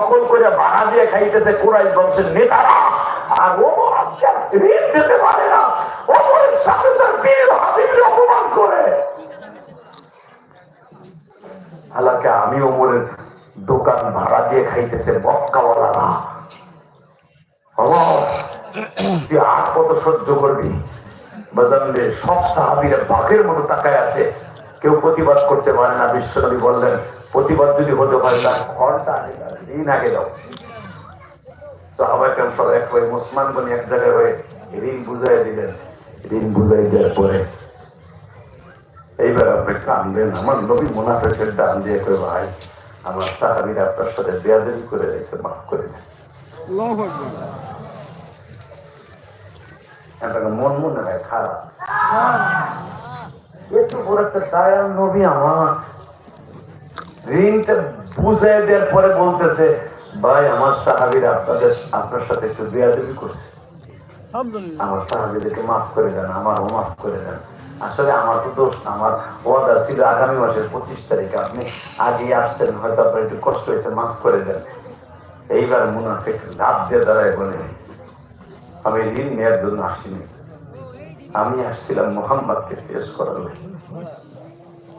সকল করে ভাড়া দিয়ে খাইতেছে কোরাই বংশের নেতারা। আর ও ঋণ দিতে পারে না। অপরের সাথে তার বীর অপমান করে। আমি দোকান ভাড়া দিয়ে খাইতেছে বক্কাওয়ালারা অমর, তুই আর কত সহ্য করবি? বাজানদের সব সাহাবিরা বাঘের মতো তাকায় আছে। কেউ প্রতিবাদ করতে পারে না। বিশ্বনবী বললেন প্রতিবাদ যদি হতে পারে তার ঘরটা আগে দিন আগে দাও। সব এক হয়ে মুসলমান বনি এক জায়গায় হয়ে ঋণ বুঝাই দিলেন। ঋণ বুঝাই দেওয়ার পরে এইবার আপনি কানবেন আমার নবী মুনাফেকের ডান দিয়ে করে ভাই আমার সাহাবিরা আপনার সাথে বেয়াদবি করে রেখে মাফ করে দেন। মন মনে হয় খারাপ। বড় একটা দায়াল নবী আমার। ঋণটা বুঝাই দেওয়ার পরে বলতেছে ভাই আমার সাহাবিরা আপনাদের আপনার সাথে একটু বেয়াদবি করছে। আমার সাহাবিদেরকে মাফ করে দেন আমারও মাফ করে দেন। আসলে আমার তো দোষ আমার ওয়াদা ছিল আগামী মাসের পঁচিশ তারিখে আপনি আগে আসছেন হয়তো আপনার একটু কষ্ট হয়েছে মাফ করে দেন। এইবার মুনাফিক লাভ দিয়ে দাঁড়ায় বলে আমি ঋণ নেওয়ার জন্য আসিনি। আমি আসছিলাম মোহাম্মদকে পেশ করার।